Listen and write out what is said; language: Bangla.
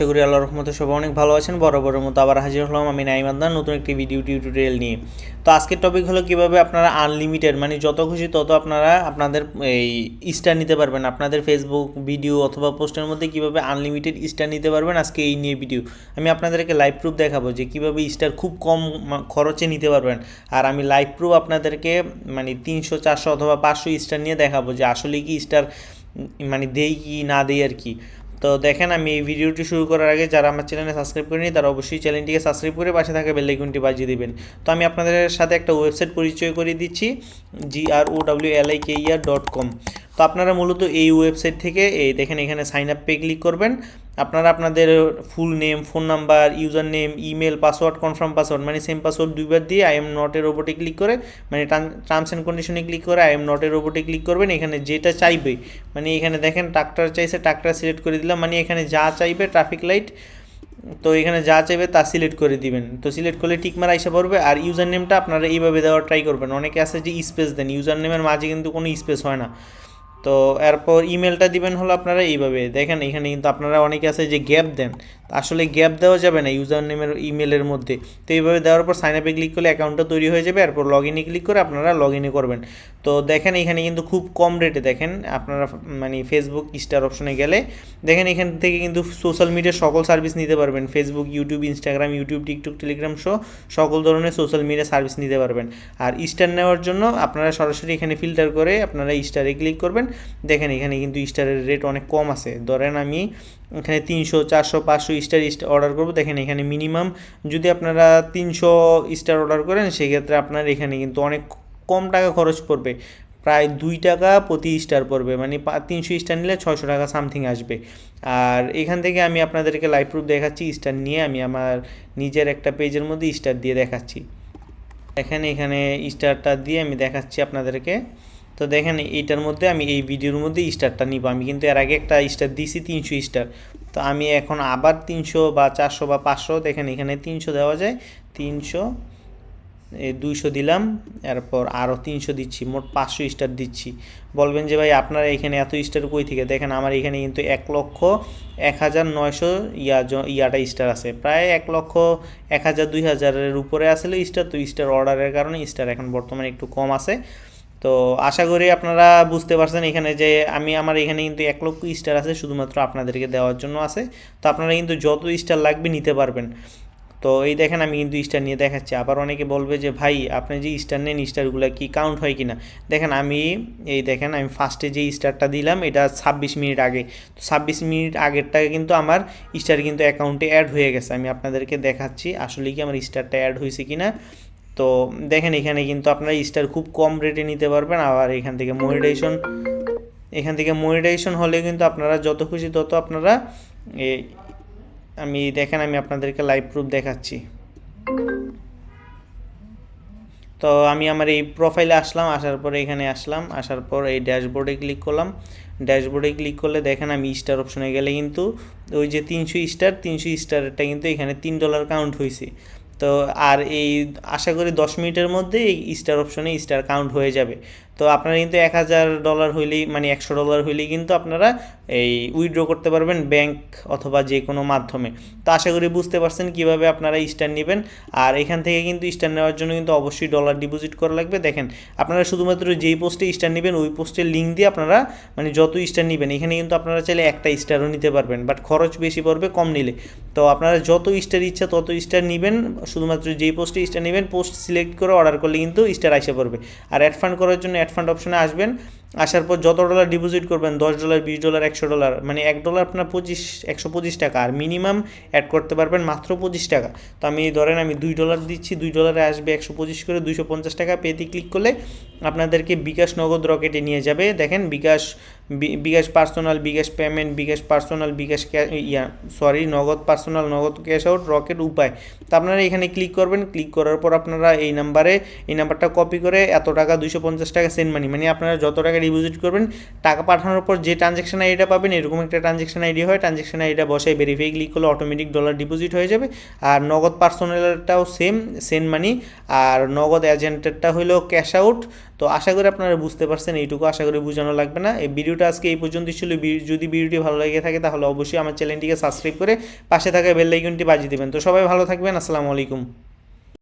আশা করি আল্লাহর রহমতে সবাই অনেক ভালো আছেন। বরাবরের মতো আবার হাজির হলাম আমি নাইম আদনান, নতুন একটি ভিডিও টিউটোরিয়াল নিয়ে। তো আজকের টপিক হলো কীভাবে আপনারা আনলিমিটেড মানে যত খুশি তত আপনারা আপনাদের এই স্টার নিতে পারবেন। আপনাদের ফেসবুক ভিডিও অথবা পোস্টের মধ্যে কীভাবে আনলিমিটেড স্টার নিতে পারবেন আজকে এই নিয়ে ভিডিও আমি আপনাদেরকে লাইভ প্রুফ দেখাবো যে কীভাবে স্টার খুব কম খরচে নিতে পারবেন। আর আমি লাইভ প্রুফ আপনাদেরকে মানে তিনশো, চারশো অথবা পাঁচশো স্টার নিয়ে দেখাবো যে আসলে কি স্টার মানে দেই কি না দেই আর কি। তো দেখেন আমি এই ভিডিওটি শুরু করার আগে যারা আমার চ্যানেলে সাবস্ক্রাইব করেনি তারা অবশ্যই চ্যানেলটিকে সাবস্ক্রাইব করে পাশে থাকা বেল আইকনটি বাজিয়ে দেবেন। তো আমি আপনাদের সাথে একটা ওয়েবসাইট পরিচয় করে দিচ্ছি G R O W L I K year dot com তো আপনারা মূলত এই ওয়েবসাইট থেকে এই দেখেন এখানে সাইন আপ পে ক্লিক করবেন। আপনারা আপনাদের full name phone number user name email password confirm password মানে সেম পাসওয়ার্ড দুইবার দিয়ে আই এম নটের ওপরে ক্লিক করে মানে টার্মস অ্যান্ড কন্ডিশনে ক্লিক করে আই এম নটের ওপরে ক্লিক করবেন। এখানে যেটা চাইবে মানে এখানে দেখেন ট্রাক্টর চাইছে ট্রাক্টর সিলেক্ট করে দিলাম মানে এখানে যা চাইবে ট্রাফিক লাইট তো এখানে যা চাইবে তা সিলেক্ট করে দিবেন। তো সিলেক্ট করলে টিক মারা এসে পড়বে, আর ইউজার নেমটা আপনারা এইভাবে দেওয়ার ট্রাই করবেন। অনেকে আছে যে স্পেস দেন ইউজার নেমের মাঝে কিন্তু কোনো স্পেস হয় না। তো এরপর ইমেলটা দিবেন হলো আপনারা এইভাবে। দেখেন, এখানে কিন্তু আপনারা অনেকে আছে যে গ্যাপ দেন। আসলে গ্যাপ দেওয়া যাবে না ইউজার নেমের ইমেলের মধ্যে। তো এইভাবে দেওয়ার পর সাইন আপে ক্লিক করলে অ্যাকাউন্টটা তৈরি হয়ে যাবে। এরপর লগ ইনে ক্লিক করে আপনারা লগ ইনে করবেন। তো দেখেন, এখানে কিন্তু খুব কম রেটে দেখেন, আপনারা মানে ফেসবুক স্টার অপশনে গেলে। দেখেন, এখান থেকে কিন্তু সোশ্যাল মিডিয়ার সকল সার্ভিস নিতে পারবেন। Facebook YouTube Instagram YouTube TikTok Telegram সহ সকল ধরনের সোশ্যাল মিডিয়া সার্ভিস নিতে পারবেন। আর স্টার নেওয়ার জন্য আপনারা সরাসরি এখানে ফিল্টার করে আপনারা স্টারে ক্লিক করবেন। দেখেন, এখানে কিন্তু স্টারের রেট অনেক কম আছে। ধরেন আমি এখানে তিনশো, চারশো, পাঁচশো স্টার অর্ডার করব। দেখেন, এখানে মিনিমাম যদি আপনারা তিনশো স্টার অর্ডার করেন, সেক্ষেত্রে আপনার এখানে কিন্তু অনেক কম টাকা খরচ পড়বে। প্রায় দুই টাকা প্রতি স্টার পড়বে। মানে তিনশো স্টার নিলে ছয়শো টাকা সামথিং আসবে। আর এখান থেকে আমি আপনাদেরকে লাইভ প্রুফ দেখাচ্ছি স্টার নিয়ে। আমি আমার নিজের একটা পেজের মধ্যে স্টার দিয়ে দেখাচ্ছি। এখানে এখানে স্টারটা দিয়ে আমি দেখাচ্ছি আপনাদেরকে। তো দেখেন এইটার মধ্যে আমি এই ভিডিওর মধ্যে স্টারটা নিব। আমি কিন্তু এর আগে একটা স্টার দিছি তিনশো স্টার। তো আমি এখন আবার তিনশো বা চারশো বা পাঁচশো, দেখেন এখানে তিনশো দেওয়া যায়। তিনশো দুইশো দিলাম, এরপর আরও তিনশো দিচ্ছি, মোট পাঁচশো স্টার দিচ্ছি। বলবেন যে ভাই, আপনারা এখানে এত স্টার কই থেকে? দেখেন আমার এখানে কিন্তু এক লক্ষ এক হাজার নয়শো ইয়া ইয়াটা স্টার আছে। প্রায় এক লক্ষ এক হাজার দুই হাজারের উপরে আসলে স্টার। তো স্টার অর্ডারের কারণে স্টার এখন বর্তমানে একটু কম আছে। তো আশা করি আপনারা বুঝতে পারছেন এখানে যে আমি, আমার এখানে কিন্তু এক লক্ষ স্টার আছে শুধুমাত্র আপনাদেরকে দেওয়ার জন্য আছে। তো আপনারা কিন্তু যত স্টার লাগবে নিতে পারবেন। তো এই দেখেন আমি কিন্তু স্টার নিয়ে দেখাচ্ছি। আবার অনেকে বলবে যে, ভাই, আপনি যে স্টার নেন, স্টারগুলো কি কাউন্ট হয় কি না দেখেন আমি, এই দেখেন আমি ফার্স্টে যে স্টারটা দিলাম, এটা ছাব্বিশ মিনিট আগে। তো ছাব্বিশ মিনিট আগেরটা কিন্তু আমার স্টার কিন্তু অ্যাকাউন্টে অ্যাড হয়ে গেছে। আমি আপনাদেরকে দেখাচ্ছি আসলে কি আমার স্টারটা অ্যাড হয়েছে কি না তো দেখেন এখানে কিন্তু আপনারা স্টার খুব কম রেটে নিতে পারবেন, আবার এখান থেকে মনিটাইজেশন এখান থেকে মনিটাইজেশন হলে কিন্তু আপনারা যত খুশি তত আপনারা আমি দেখেন আমি আপনাদেরকে লাইভ প্রুফ দেখাচ্ছি। তো আমি আমার এই প্রোফাইলে আসলাম, আসার পরে এখানে আসলাম, আসার পর এই ড্যাশবোর্ডে ক্লিক করলাম। ড্যাশবোর্ডে ক্লিক করলে দেখেন আমি স্টার অপশনে গেলে কিন্তু ওই যে তিনশো স্টার তিনশো স্টারটা কিন্তু এখানে তিন ডলার কাউন্ট হয়েছে তো আর এই আশা করি দশ মিনিটের মধ্যে এই স্টার অপশনে স্টার কাউন্ট হয়ে যাবে। তো আপনারা কিন্তু এক হাজার ডলার হইলেই মানে একশো ডলার হইলেই কিন্তু আপনারা এই উইথড্র করতে পারবেন ব্যাংক অথবা যে কোনো মাধ্যমে। তো আশা করি বুঝতে পারছেন কীভাবে আপনারা স্টার নেবেন। আর এখান থেকে কিন্তু স্টার নেওয়ার জন্য কিন্তু অবশ্যই ডলার ডিপোজিট করা লাগবে। দেখেন, আপনারা শুধুমাত্র যেই পোস্টে স্টার নেবেন, ওই পোস্টের লিঙ্ক দিয়ে আপনারা মানে যত স্টার নেবেন, এখানে কিন্তু আপনারা চাইলে একটা স্টারও নিতে পারবেন বাট খরচ বেশি পড়বে কম নিলে। তো আপনারা যত স্টার ইচ্ছা তত স্টার নেবেন, শুধুমাত্র যেই পোস্টে স্টার নেবেন পোস্ট সিলেক্ট করে অর্ডার করলে কিন্তু স্টার আসে পড়বে। আর অ্যাড ফান্ড করার জন্য ফান্ড অপশনে আসবেন আসার পর যত ডলার ডিপোজিট করবেন, দশ ডলার বিশ ডলার একশো ডলার মানে এক ডলার আপনার পঁচিশ, একশো পঁচিশ টাকা। আর মিনিমাম অ্যাড করতে পারবেন মাত্র পঁচিশ টাকা। তো আমি ধরেন আমি দুই ডলার দিচ্ছি, দুই ডলারে আসবে একশো পঁচিশ করে দুইশো পঞ্চাশ টাকা। পেতে ক্লিক করলে আপনাদেরকে বিকাশ নগদ রকেটে নিয়ে যাবে। দেখেন bKash bKash personal bKash payment bKash personal bKash ইয়া sorry Nagad personal Nagad cash out Rocket উপায়। তো আপনারা এখানে ক্লিক করবেন। ক্লিক করার পর আপনারা এই নাম্বারে এই নাম্বারটা কপি করে এত টাকা, দুইশো পঞ্চাশ টাকা সেন্ড মানি মানে আপনারা যত টাকা ডিপোজিট করবেন, টাকা পাঠানোর পর যে ট্রানজ্যাকশন আইডিটা পাবেন, এরকম একটা ট্রানজ্যাকশন আইডি হয় ট্রানজ্যাকশন আইডিটা বসায় ভেরিফাই ক্লিক করলে অটোমেটিক ডলার ডিপোজিট হয়ে যাবে। আর নগদ পার্সোনালটাও সেম সেন্ড মানি আর নগদ এজেন্টেরটা হলো ক্যাশ আউট তো আশা করি আপনারা বুঝতে পারছেন, এইটুকু আশা করি বোঝানো লাগবে না। এই ভিডিওটা আজকে এই পর্যন্তই ছিল। যদি ভিডিওটি ভালো লেগে থাকে তাহলে অবশ্যই আমার চ্যানেলটিকে সাবস্ক্রাইব করে পাশে থাকা বেল আইকনটি বাজিয়ে দেবেন। তো সবাই ভালো থাকবেন, আসসালামু আলাইকুম।